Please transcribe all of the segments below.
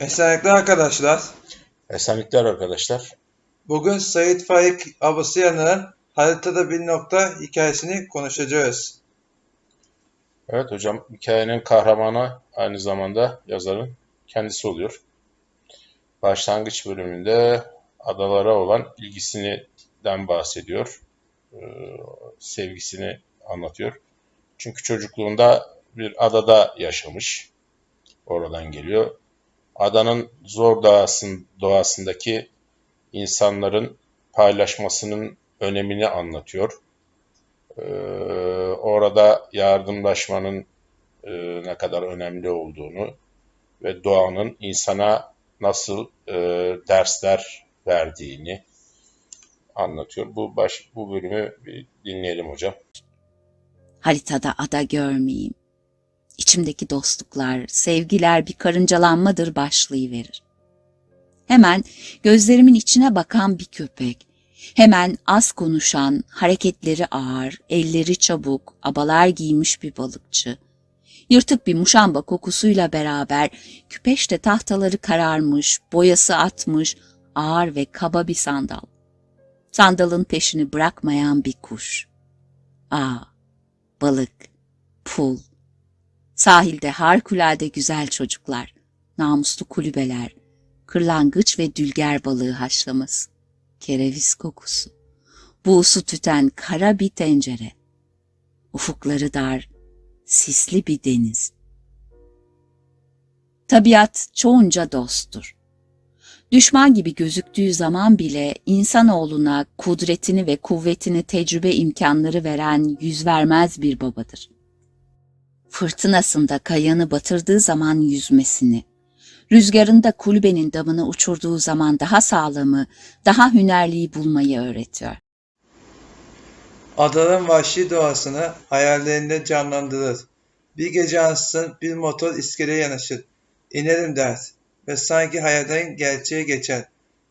Esenlikler arkadaşlar. Esenlikler arkadaşlar. Bugün Sait Faik Abasıyan'ın Haritada Bir Nokta hikayesini konuşacağız. Evet hocam hikayenin kahramanı aynı zamanda yazarın kendisi oluyor. Başlangıç bölümünde adalara olan ilgisinden bahsediyor. Ee, sevgisini anlatıyor. Çünkü çocukluğunda bir adada yaşamış. Oradan geliyor. Adanın zor doğasın, doğasındaki insanların paylaşmasının önemini anlatıyor. Ee, orada yardımlaşmanın e, ne kadar önemli olduğunu ve doğanın insana nasıl e, dersler verdiğini anlatıyor. Bu baş bu bölümü dinleyelim hocam. Haritada ada görmeyeyim. İçimdeki dostluklar, sevgiler bir karıncalanmadır başlayıverir. Hemen gözlerimin içine bakan bir köpek, hemen az konuşan, hareketleri ağır, elleri çabuk, abalar giymiş bir balıkçı, yırtık bir muşamba kokusuyla beraber küpeşte tahtaları kararmış, boyası atmış, ağır ve kaba bir sandal. Sandalın peşini bırakmayan bir kuş. Aa, balık, pul, sahilde harikulade güzel çocuklar, namuslu kulübeler, kırlangıç ve dülger balığı haşlaması, kereviz kokusu, buğusu tüten kara bir tencere, ufukları dar, sisli bir deniz. Tabiat çoğunca dosttur. Düşman gibi gözüktüğü zaman bile insanoğluna kudretini ve kuvvetini tecrübe imkanları veren yüz vermez bir babadır. Fırtınasında kayanı batırdığı zaman yüzmesini, rüzgarında kulübenin damını uçurduğu zaman daha sağlamı, daha hünerliyi bulmayı öğretiyor. Adaların vahşi doğasını hayallerinde canlandırır. Bir gece ansızın bir motor iskeleye yanaşır. İnerim der ve sanki hayalden gerçeğe geçer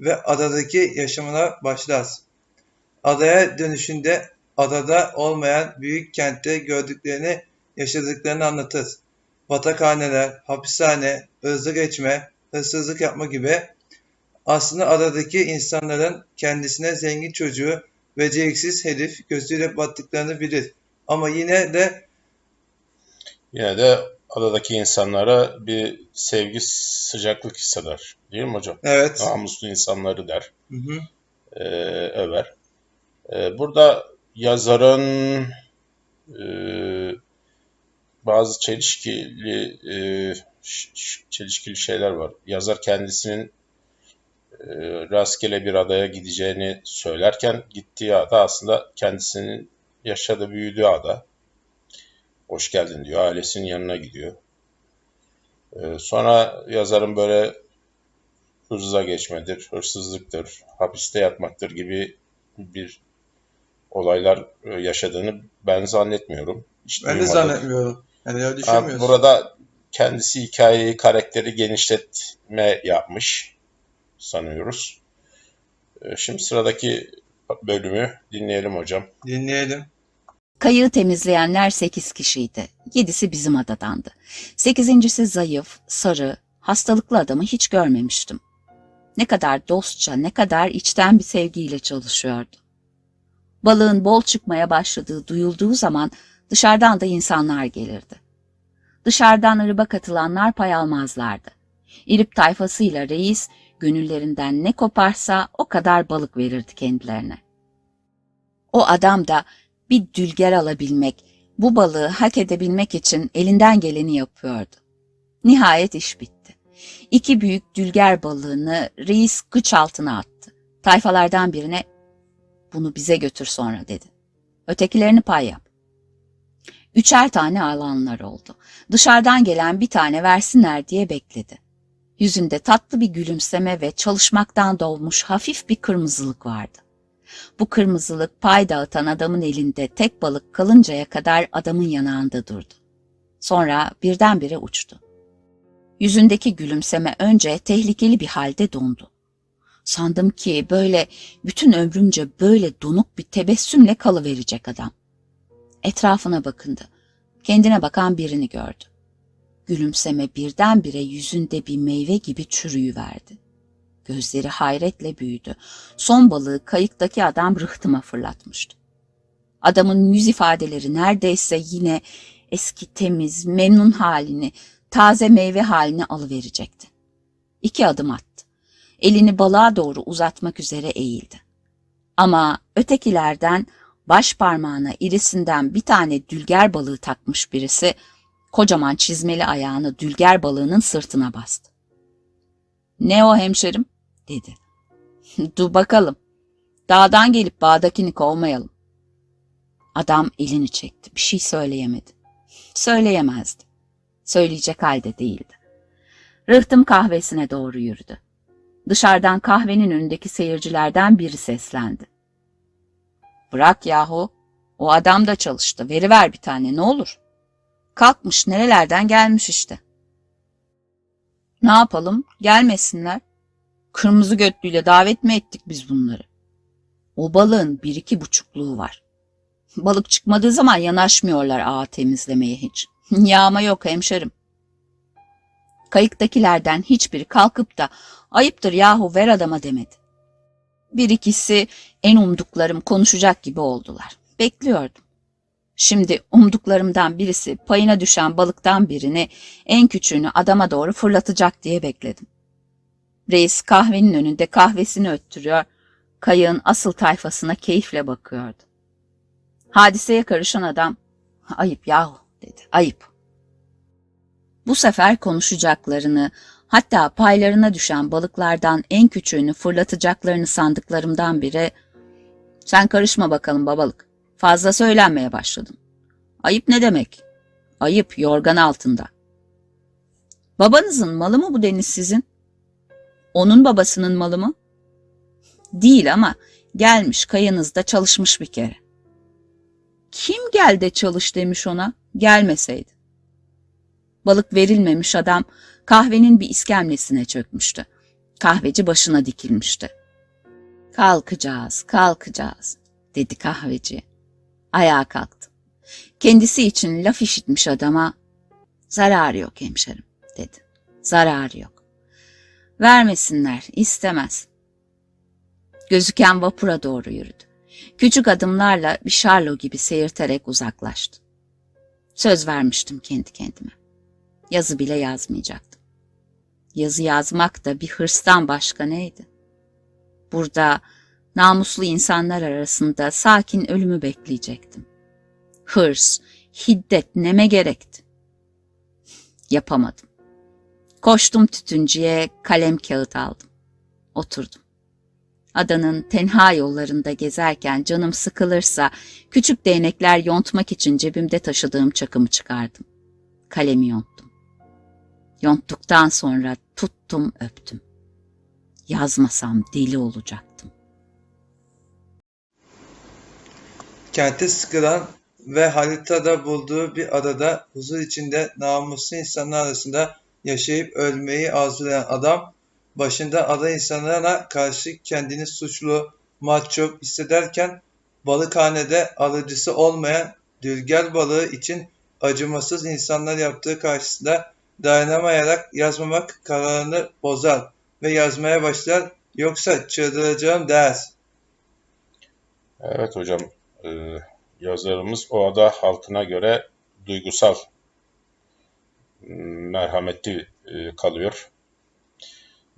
ve adadaki yaşamına başlar. Adaya dönüşünde adada olmayan büyük kentte gördüklerini, yaşadıklarını anlatır. Batakhaneler, hapishane, hızlı geçme, hırsızlık yapma gibi aslında adadaki insanların kendisine zengin çocuğu, beceriksiz herif gözüyle baktıklarını bilir. Ama yine de Yine de adadaki insanlara bir sevgi, sıcaklık hisseder. Değil mi hocam? evet. Namuslu insanları der, Hı hı. e, över. E, burada yazarın e, bazı çelişkili e, çelişkili şeyler var. Yazar kendisinin e, rastgele bir adaya gideceğini söylerken gittiği ada aslında kendisinin yaşadığı, büyüdüğü ada. Hoş geldin diyor. Ailesinin yanına gidiyor. E, sonra yazarın böyle hırza geçmedir, hırsızlıktır, hapiste yatmaktır gibi bir olaylar e, yaşadığını ben zannetmiyorum. Hiç Ben de zannetmiyorum. Yani öyle düşünmüyorsun. Burada kendisi hikayeyi, karakteri genişletme yapmış sanıyoruz. E, Şimdi sıradaki bölümü dinleyelim hocam. Dinleyelim. Kayığı temizleyenler sekiz kişiydi. Yedisi bizim adadandı. Sekizincisi zayıf, sarı, hastalıklı adamı hiç görmemiştim. Ne kadar dostça, ne kadar içten bir sevgiyle çalışıyordu. Balığın bol çıkmaya başladığı duyulduğu zaman dışarıdan da insanlar gelirdi. Dışarıdan ırıba katılanlar pay almazlardı. İrip tayfasıyla reis gönüllerinden ne koparsa o kadar balık verirdi kendilerine. O adam da bir dülger alabilmek, bu balığı hak edebilmek için elinden geleni yapıyordu. Nihayet iş bitti. İki büyük dülger balığını reis gıç altına attı. Tayfalardan birine bunu bize götür sonra dedi. Ötekilerini pay yap. Üçer tane alanlar oldu. Dışarıdan gelen bir tane versinler diye bekledi. Yüzünde tatlı bir gülümseme ve çalışmaktan doğmuş hafif bir kırmızılık vardı. Bu kırmızılık pay dağıtan adamın elinde tek balık kalıncaya kadar adamın yanağında durdu. Sonra birdenbire uçtu. Yüzündeki gülümseme önce tehlikeli bir halde dondu. Sandım ki böyle bütün ömrümce böyle donuk bir tebessümle kalıverecek adam. Etrafına bakındı. Kendine bakan birini gördü. Gülümseme birdenbire yüzünde bir meyve gibi çürüyüverdi. Gözleri hayretle büyüdü. Son balığı kayıktaki adam rıhtıma fırlatmıştı. Adamın yüz ifadeleri neredeyse yine eski temiz, memnun halini, taze meyve halini alıverecekti. İki adım attı. Elini balığa doğru uzatmak üzere eğildi. Ama ötekilerden baş parmağına irisinden bir tane dülger balığı takmış birisi kocaman çizmeli ayağını dülger balığının sırtına bastı. Ne o hemşerim? dedi. Dur bakalım. Dağdan gelip bağdakini kovmayalım. Adam elini çekti. Bir şey söyleyemedi. Söyleyemezdi. Söyleyecek halde değildi. Rıhtım kahvesine doğru yürüdü. Dışarıdan kahvenin önündeki seyircilerden biri seslendi. Bırak yahu. O adam da çalıştı. Veriver bir tane ne olur. Kalkmış nerelerden gelmiş işte. Ne yapalım? Gelmesinler. Kırmızı götlüyle davet mi ettik biz bunları? O balığın bir iki buçukluğu var. Balık çıkmadığı zaman yanaşmıyorlar ağa temizlemeye hiç. Yağma yok hemşerim. Kayıktakilerden hiçbiri kalkıp da ayıptır yahu ver adama demedi. Bir ikisi en umduklarım konuşacak gibi oldular. Bekliyordum. Şimdi umduklarımdan birisi payına düşen balıktan birini en küçüğünü adama doğru fırlatacak diye bekledim. Reis kahvenin önünde kahvesini öttürüyor, kayığın asıl tayfasına keyifle bakıyordu. Hadiseye karışan adam, ayıp yahu dedi, ayıp. Bu sefer konuşacaklarını, hatta paylarına düşen balıklardan en küçüğünü fırlatacaklarını sandıklarımdan biri, sen karışma bakalım babalık, fazla söylenmeye başladın. Ayıp ne demek? Ayıp yorgan altında. Babanızın malı mı bu deniz sizin? Onun babasının malı mı? Değil ama gelmiş kayınızda çalışmış bir kere. Kim gel de çalış demiş ona, gelmeseydi. Balık verilmemiş adam kahvenin bir iskemlesine çökmüştü. Kahveci başına dikilmişti. Kalkacağız, kalkacağız, dedi kahveci. Ayağa kalktı. Kendisi için laf işitmiş adama, zararı yok hemşerim, dedi. Zararı yok. Vermesinler, istemez. Gözüken vapura doğru yürüdü. Küçük adımlarla bir şarlo gibi seyirterek uzaklaştı. Söz vermiştim kendi kendime. Yazı bile yazmayacaktım. Yazı yazmak da bir hırstan başka neydi? Burada namuslu insanlar arasında sakin ölümü bekleyecektim. Hırs, hiddet neme gerekti? Yapamadım. Koştum tütüncüye, kalem kağıt aldım. Oturdum. Adanın tenha yollarında gezerken canım sıkılırsa küçük değnekler yontmak için cebimde taşıdığım çakımı çıkardım. Kalemi yonttum. Yonttuktan sonra tuttum öptüm. Yazmasam deli olacaktım. Kente sıkılan ve haritada bulduğu bir adada huzur içinde namuslu insanlar arasında yaşayıp ölmeyi arzulayan adam, başında ada insanlarına karşı kendini suçlu, mahcup hissederken balıkhanede alıcısı olmayan dülger balığı için acımasız insanlar yaptığı karşısında dayanamayarak yazmamak kararını bozar ve yazmaya başlar yoksa çıldıracağım der. Evet hocam, e, yazarımız o ada halkına göre duygusal, merhametli e, kalıyor.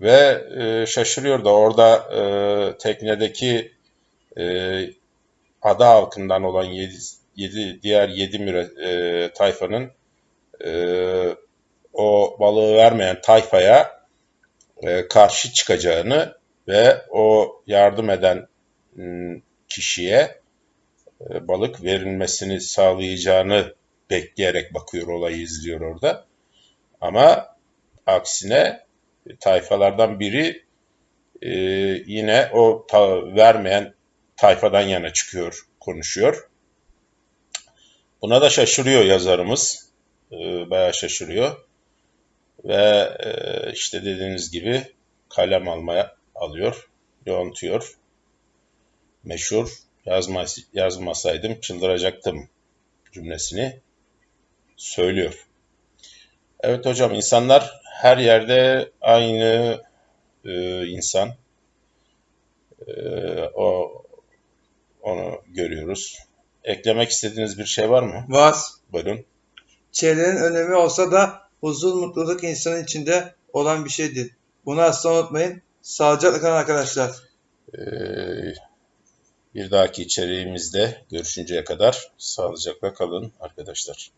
Ve e, şaşırıyor da orada e, teknedeki e, ada halkından olan 7, 7 diğer 7 müre, e, tayfanın e, o balığı vermeyen tayfaya e, karşı çıkacağını ve o yardım eden kişiye e, balık verilmesini sağlayacağını bekleyerek bakıyor olayı izliyor orada. Ama aksine tayfalardan biri e, yine o ta, vermeyen tayfadan yana çıkıyor, konuşuyor. Buna da şaşırıyor yazarımız. E, bayağı şaşırıyor. Ve e, işte dediğiniz gibi kalem almaya alıyor, yontuyor. Meşhur yazma, yazmasaydım çıldıracaktım cümlesini söylüyor. Evet hocam, insanlar her yerde aynı e, insan. E, o onu görüyoruz. Eklemek istediğiniz bir şey var mı? Var. Buyurun. Çevrenin önemi olsa da huzur, mutluluk insanın içinde olan bir şeydir. Bunu asla unutmayın. Sağlıcakla kalın arkadaşlar. E, bir dahaki içeriğimizde görüşünceye kadar sağlıcakla kalın arkadaşlar.